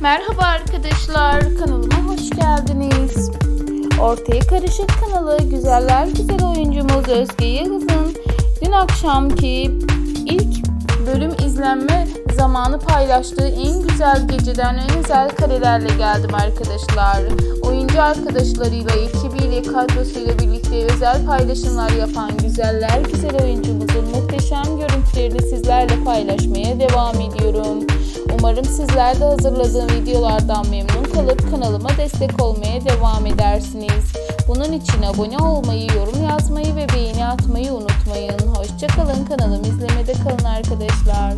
Merhaba arkadaşlar, kanalıma hoş geldiniz. Ortaya Karışık kanalı güzeller güzel oyuncumuz Özge Yıldız'ın dün akşamki ilk bölüm izlenme zamanı paylaştığı en güzel geceden en güzel karelerle geldim arkadaşlar. Oyuncu arkadaşlarıyla, ekibiyle, kadrosuyla birlikte özel paylaşımlar yapan güzeller güzel oyuncumuzun muhteşem görüntülerini sizlerle paylaşmaya devam ediyorum. Umarım sizler de hazırladığım videolardan memnun kalıp kanalıma destek olmaya devam edersiniz. Bunun için abone olmayı, yorum yazmayı ve beğeni atmayı unutmayın. Hoşçakalın kanalımı izlemede kalın arkadaşlar.